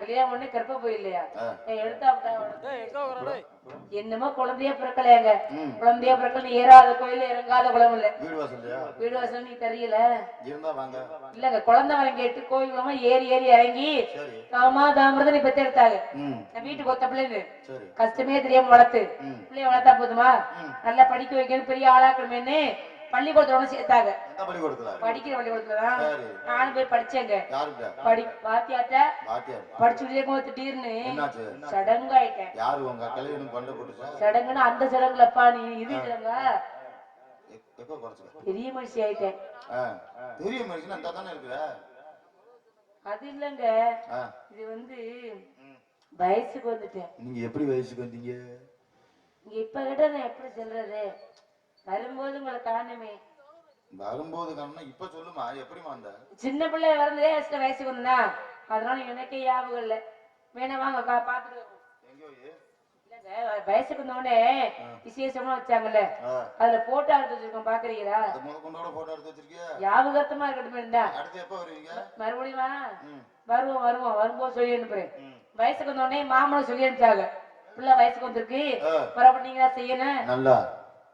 கல்யாணம் பண்ணி போயில்லையா. எடுத்தா என்னமோ குழந்தையா பிறக்கலையாங்க. குழந்தையா பிறக்கல ஏறாத கோயில் இறங்காத குளம் இல்ல. வீடு வாசல் நீ தெரியல. இல்லங்க குழந்தை வரம் கேட்டு கோயில் குளமா ஏறி ஏறி இறங்கி சரி. காமா தாமிரதம் நீ பெத்து எடுத்தாங்க நான் வீட்டுக்கு ஒத்த பிள்ளைன்னு சரி. கஷ்டமே தெரியாம வளர்த்து. பிள்ளைய வளர்த்தா போதுமா. நல்லா படிக்க வைக்கணும் பெரிய ஆளாக்கணுமேன்னு பள்ளிக்கூடத்துல ஒண்ணு சேர்த்தாங்க. படிக்கிற பள்ளிக்கூடத்துலதான் நானும் போய் படிச்சேங்க. படி பாட்டியார் படிச்சுட்டே இருக்கும்போது திடீர்னு சடங்காயிட்டேன். யாரு உங்க கல்யாணம் கொண்டு போட்டுச்சா? சடங்குன்னு அந்த சடங்குலப்பா நீ இது சடங்கா பெரிய மனுஷி ஆயிட்டேன். பெரிய மனுஷன் அந்த தானே இருக்கிற? அது இல்லைங்க. இது வந்து. வயசுக்கு வந்துட்டேன். நீங்க எப்படி வயசுக்கு வந்தீங்க? இங்க இப்ப கிட்ட நான் எப்படி சொல்றது? வரும்போது உங்களை காணுமே. வரும்போது காரணம் இப்ப சொல்லுமா? எப்படிமா வந்த? சின்ன பிள்ளை வரந்தே வயசுக்கு வந்தா அதனால எனக்கே ஞாபகம் இல்லை. வேணா வாங்க பாத்துட்டு வயசுக்கு வந்தோடனே விசேஷமா வச்சாங்கல்ல. அதுல போட்டோ எடுத்து வச்சிருக்கோம் பாக்குறீங்களா? போட்டோ எடுத்து ஞாபகத்தமா இருக்கட்டும் இருந்தா அடுத்து எப்போ வருவீங்க? மறுபடியும்? வருவோம் வருவோம் வரும்போது சொல்லி அனுப்புறேன். வயசுக்கு வந்தோடனே மாமனும் சொல்லி அனுப்பிச்சாங்க. பிள்ளை வயசுக்கு வந்திருக்கு. நீங்க தான் செய்யணும். நல்லா.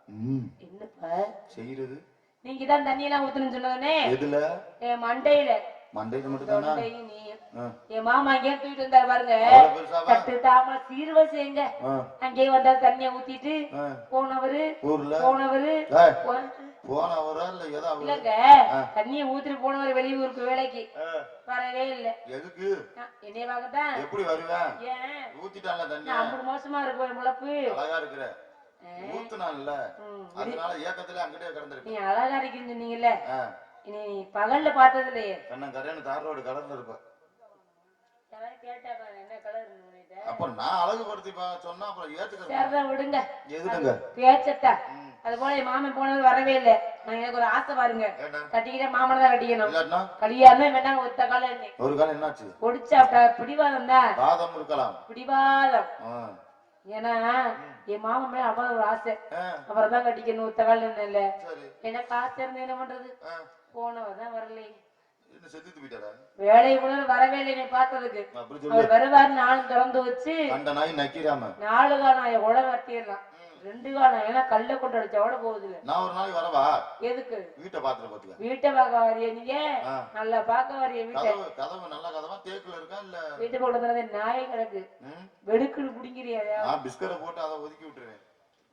என்னப்பா? செய்யறது. நீங்க தான் தண்ணி எல்லாம் ஊத்தணும்னு சொன்னதுனே? எதுல? மண்டையில. மண்டைக்கு மட்டும் தானா தொண்டையும் நீ. ஆ. என் மாமா அங்கேயே தூக்கிட்டு வந்தாரு பாருங்க. தட்டு தாமரை சீர்வ செய்யுங்க. ஆ, அங்கேயே வந்தா தண்ணிய ஊத்திட்டு. போனவரு ஊர்ல? போனவரு இல்ல ஏதோ அவரு? இல்லங்க. தண்ணிய ஊத்திட்டு போனவர் வெளியூருக்கு வேலைக்கு. வரவே இல்ல. எதுக்கு? என்னைய பார்க்கத்தான் எப்படி வருவேன்? ஏன்? ஊத்திட்டான்ல தண்ணி அம்பது மோசமா இருக்கும் முளப்பு. அழகா இருக்கிற. ஊத்துனான்ல. அதனால ஏக்கத்துல அங்கிட்டே கிடந்திருக்கு நீ அழகா இருக்கீங்கன்னு சொன்னீங்கல்ல. நீ பகல்ல பார்த்தது இல்லையே கண்ணன் கரையான தார் ரோடு கடந்து இருப்ப யாராவது கேட்டாங்க என்ன கலர் அப்ப நான் அழகுபடுத்தி சொன்னா அப்புறம் ஏத்துக்கிறேன். விடுங்க. எதுனுங்க பேச்சத்தா. ம். அது போல என் மாமன் போனது வரவே இல்லை. நான் எனக்கு ஒரு ஆசை பாருங்க. கட்டிக்கிட்ட மாமனை தான் கட்டிக்கணும் கல்யாணம் வேணாம் ஒத்த காலம் என்ன ஒரு காலம் என்னாச்சு? ஒடிச்சா பிடிவாதம் தான். பாதம் இருக்கலாம். பிடிவாதம். ஏன்னா என் மாமன் மேல அவ்வளவு ஒரு ஆசை அவரை தான் கட்டிக்கணும் ஒத்த காலம் இல்ல. எனக்கு ஆசை இருந்து என்ன பண்றது? ஆ, போனவர் தான் வரலையே வேலையை கூட வரவே இல்லை பார்த்ததுக்கு. அவர் வருவார் நானும் திறந்து வச்சு கண்ட நாய் நக்கிராம. நாலு உட வெட்டிடலாம் ரெண்டு காணம் ஏன்னா கல்ல கொண்டு அடிச்சோட போகுது இல்ல நான் ஒரு நாளைக்கு வரவா? எதுக்கு? வீட்டை பாத்துட்டு பாத்துக்க வீட்டை பார்க்க வரைய நீங்க. நல்லா பார்க்க வரைய வீட்டை? கதவு நல்ல கதவா? தேக்குல இருக்கா இல்ல? வீட்டு போட்டு நாயே கிடக்கு? வெடுக்குன்னு குடிங்கிறியா பிஸ்கரை போட்டு அதை ஒதுக்கி விட்டுருவேன்.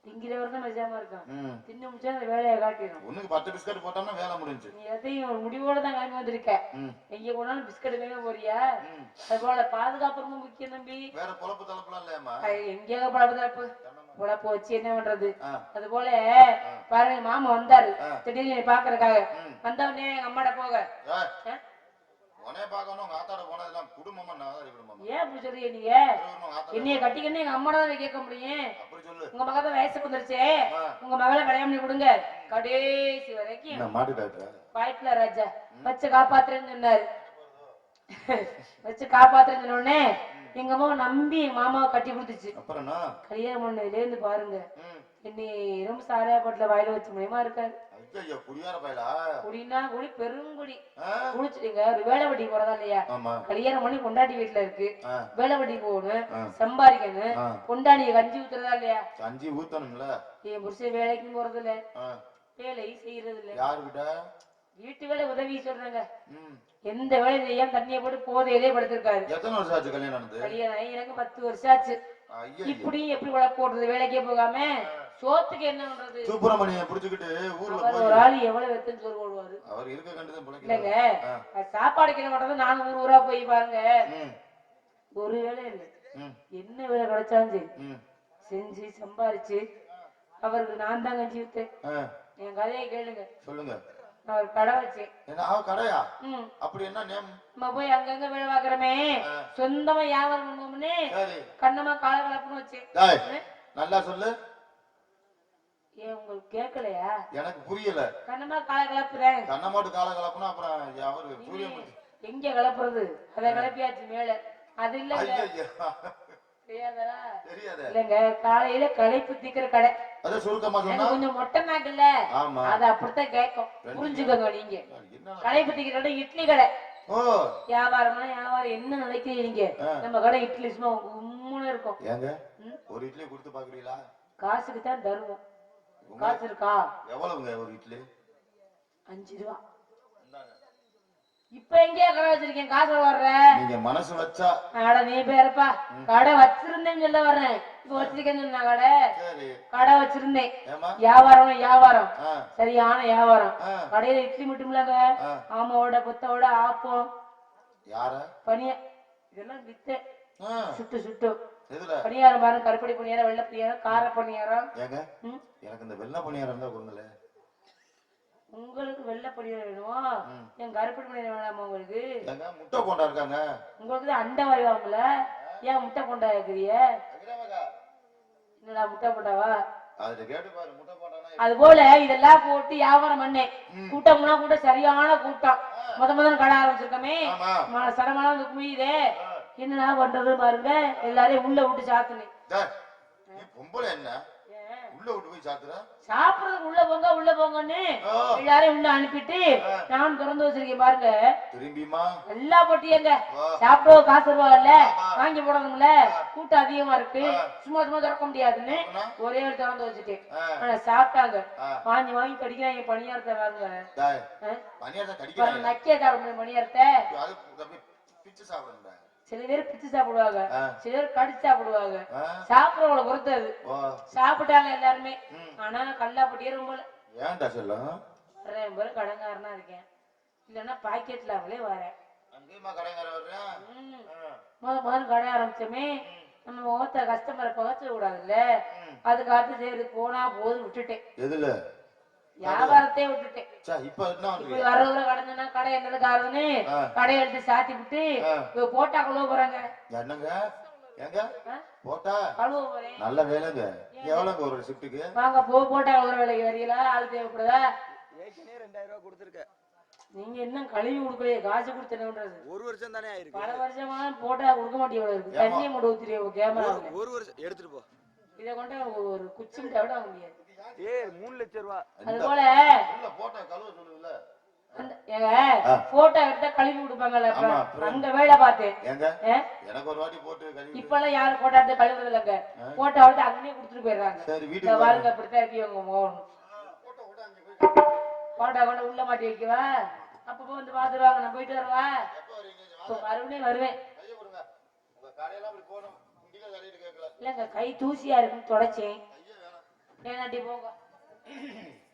திங்கிறவர் தான் மஜாம இருக்கான். ம். தின்னு முடிச்சா அந்த வேலையை காட்டிடும் ஒண்ணுக்கு பத்து பிஸ்கட் போட்டோம்னா வேலை முடிஞ்சு நீ எதையும் ஒரு முடிவோட தான் கிளம்பி வந்திருக்க. ம். எங்க போனாலும் பிஸ்கட் வேணும் போறியா. அது போல பாதுகாப்பு ரொம்ப முக்கியம் தம்பி. வேற பொழப்பு எங்கே பழப்பு வச்சு என்ன பண்றது. அது போல பாருங்க மாமா வந்தாரு. திடீர்னு ம். வந்தவனே எங்க அம்மாட போக. ஏய், ஆ? உன்னைய பார்க்கணும் உங்க ஆத்தாட போனதெல்லாம் குடும்பமா நாதாரி குடும்பமா ஏன் அப்படி சொல்றீங்க நீங்க? என்னைய கட்டிக்கணும் எங்க அம்மா தான் கேட்க முடியும்? உங்க மக தான் வயசுக்கு வந்துருச்சே. உங்க மகளை கல்யாணம் பண்ணி கொடுங்க. கடைசி வரைக்கும் வாய்ப்புல ராஜா. வச்சு காப்பாத்துறேன்னு சொன்னாரு. வச்சு காப்பாத்துறேன்னு சொன்ன உடனே எங்க அம்மா நம்பி மாமாவை கட்டி கொடுத்துச்சு. கல்யாணம் பண்ணதுல இருந்து பாருங்க. என்னை ரொம்ப சாரையா பட்டில வாயில வச்சு முடியுமா இருக்காரு. ஐயோ குடியார பயலா? குடினா குடி பெருங்குடி ஆ? குடிச்சிட்டீங்க ஒரு வேலை வட்டி போறதா இல்லையா? கல்யாணம் பண்ணி கொண்டாட்டி வீட்டுல இருக்கு. வேலை வட்டி போகணும். சம்பாதிக்கணும். கொண்டாடிய கஞ்சி ஊத்துறதா இல்லையா? கஞ்சி ஊத்தணும்ல. என் புருஷன் வேலைக்கும் போறது இல்ல செய்யறது இல்ல யாருக்கிட்ட வீட்டு? வேலை உதவி சொல்றாங்க. எந்த வேலையும் செய்யாம தண்ணியை போட்டு போதையிலே படுத்திருக்காரு. எத்தனை வருஷம் ஆச்சு கல்யாணம் கல்யாணம் எனக்கு பத்து வருஷம் ஆச்சு. இப்படி எப்படி போடுறது? வேலைக்கே போகாம? சோத்துக்கு என்ன பண்றது? சுப்பிரமணிய புடிச்சுக்கிட்டு ஊர்ல போய் ஒரு ஆள் எவ்வளவு வெத்தம் சோறு போடுவாரு அவர் இருக்க கண்டுதான் இல்லைங்க பிழைக்கிறார் ஆ. அது சாப்பாடு கிட்ட மாட்டது ஊர் ஊரா போய் பாருங்க. ஒரு வேலை இல்லை. ம். என்ன வேலை கிடைச்சாலும் சரி. செஞ்சு சம்பாரிச்சு அவருக்கு நான் தான் கஞ்சி வித்தேன். ஆ. என் கதையை கேளுங்க. சொல்லுங்க. நான் ஒரு கடை வச்சேன். என்ன அவ கடையா? ம். அப்படி என்ன நேம்? நம்ம போய் அங்கங்க வேலை பார்க்கறமே. ஆ. சொந்தமா வியாபாரம் பண்ணுவோம்னு கண்ணமா கால கலப்புன்னு வச்சேன். நல்லா சொல்லு. ஏன் உங்களுக்கு கேட்கலையா? எனக்கு புரியல. கண்ணமா கால கலப்புறேன். கண்ணமாட்டு கால கலப்புனா அப்புறம் அவரு சூரியமூர்த்தி எங்க கலப்புறது? அத கலப்பியாச்சு மேல. அது ஐயா தெரியாதா. இல்லங்க காலையில களைப்பு தீக்கிற கடை. அத சுருக்கமா அது சொன்னா கொஞ்சம் மொட்டை நாக்குல்ல ஆமா. அது அப்படித்தான் கேட்கும். புரிஞ்சுக்கோங்க நீங்க. களைப்பு தீக்கிற கடை இட்லி கடை. வியாபாரம்னா வியாபாரம் என்ன நினைக்கிறீங்க. நம்ம கடை இட்லி சும்மா உம்முன்னு இருக்கும்? ஒரு இட்லி கொடுத்து பாக்குறீங்களா காசுக்கு தான் தருவோம். காசு இருக்கா எவ்வளவுங்க ஒரு இட்லி அஞ்சு ரூபா. இப்ப எங்கேயா கடை வச்சிருக்கேன் காசு வர்ற? நீங்க மனசு வச்சா. அட நீ பேரப்பா கடை வச்சிருந்தேன்னு சொல்ல வர்றேன். இப்ப வச்சிருக்கேன்னு சொன்னா கடை? கடை வச்சிருந்தேன். வியாபாரம். வியாபாரம் சரியான வியாபாரம். கடையில இட்லி மட்டும் இல்லங்க. ஆமாவோட புத்தோட ஆப்பம். யார? பனிய இதெல்லாம் வித்து. ஆ, சுட்டு சுட்டு. பணியாரம் பாருங்க கருப்படி பணியாரம் வெள்ளை பணியாரம் கார பணியாரம். ஏங்க? எனக்கு இந்த வெள்ளை பணியாரம் இருந்தா கொடுங்களேன் உங்களுக்கு வெள்ளை பணியாரம் வேணுமா. என் கருப்படி பணியாரம் வேணாமா உங்களுக்கு? ஏங்க முட்டை போண்டா இருக்காங்க. உங்களுக்கு தான் அண்டை வாய் வாங்கல ஏன் முட்டை கொண்டா இருக்கிறிய என்னடா முட்டை போண்டானா அது போல இதெல்லாம் போட்டு வியாபாரம் பண்ணேன் கூட்டம்னா கூட சரியான கூட்டம். முத முதல்ல கடை ஆரம்பிச்சிருக்கமே. வந்து குமியுதே. என்னடா பண்றது பாருங்க? எல்லாரையும் உள்ள விட்டு சாத்துனேன் பொம்பளை என்ன? உள்ள விட்டு போய் சாத்துற? சாப்பிடுறதுக்கு உள்ள போங்க உள்ள போங்கன்னு எல்லாரையும் உள்ள அனுப்பிட்டு நான் திறந்து வச்சிருக்கேன் பாருங்க. திரும்பியுமா? எல்லா பொட்டியங்க. சாப்பிட காசு ஆமா. வாங்கி போடணும்ல? கூட்டம் அதிகமா இருக்கு. சும்மா சும்மா திறக்க முடியாதுன்னு? ஒரே ஒரு திறந்து வச்சுட்டேன். ஆனா சாப்பிட்டாங்க. வாங்கி வாங்கி கடிக்கிறாங்க பணியாரத்தை ஆ? பணியாரத்தை கடிக்கிறாங்க நக்கிய சாப்பிட பணியாரத்தை. பிச்சு சாப்பிடுங்க சில பேர் பிச்சு சாப்பிடுவாங்க. சில பேர் கடிச்சு சாப்பிடுவாங்க. சாப்பிடுறவங்கள பொறுத்து அது. ஓ. சாப்பிட்டாங்க எல்லாருமே. ஆனா கல்லாப்பட்டியே ரொம்ப ஏன்டா செல்லம்? நிறைய பேர் கடங்காரனா இருக்கேன். இல்லைன்னா பாக்கெட்ல அவங்களே வரேன் வர்றேன் முத முதல்ல கடை ஆரம்பிச்சோமே நம்ம முகத்த கஸ்டமரை பகச்ச கூடாதுல்ல. அதுக்காக சரி போனா போது விட்டுட்டேன். எதுல? வியாபாரத்தையே விட்டுட்டேன். இப்ப என்ன வரவுல கடந்தனா கடை ஆ. கடையை எடுத்து சாத்தி விட்டு போட்டா கழுவ போறாங்க. என்னங்க? ஏங்க? ஆ? போட்டா? கழுவ போறேன். நல்ல வேலைங்க. எவ்வளவுங்க ஒரு ஷிஃப்ட்டுக்கு வாங்க போ போட்டா கழுவுற வேலைக்கு வரீங்களா ஆள் தேவைப்படுதா? ஏற்கனவே ரெண்டாயிரம் ரூபாய் கொடுத்துருக்க. நீங்க இன்னும் கழுவி கொடுக்கலையே காசு கொடுத்தனன்றது ஒரு வருஷம் தானே ஆயிருக்கு. பல வருஷமா போட்டா கொடுக்க மாட்டேங்க இருக்கு. தண்ணியை மட்டும் ஊத்திரியே கேமரா ஒரு- ஒரு வருஷம் எடுத்துட்டு போ. இதை கொண்டு ஒரு குச்சி விட முடியாது. ஏய் மூணு லட்சம் ரூபா. அது போல போட்டா கழுவ சொல்லுதுல அந்த ஏங்க போட்டோ எடுத்தா கழுவி அப்புறம். அங்க வேலை ஏ? எனக்கு ஒரு வாட்டி போட்டு கழுவி இப்பெல்லாம் யாரும் போட்டோ எடுத்து கழுவுறது இல்லைங்க போட்டோ எடுத்து அங்கேயே கொடுத்துட்டு போயிடுறாங்க. சரி இந்த வீட்டுக்கு பாருங்க இப்படித்தான் இருப்பீங்க உங்க மோகன் போட்டோ கொண்டு உள்ள மாட்டி வைக்கவா? அப்பப்போ வந்து பாத்துருவாங்க நான் போயிட்டு வருவா? மறுபடியும் வருவேன். இல்லைங்க கை தூசியா இருக்குன்னு தொடச்சேன். கையே போங்க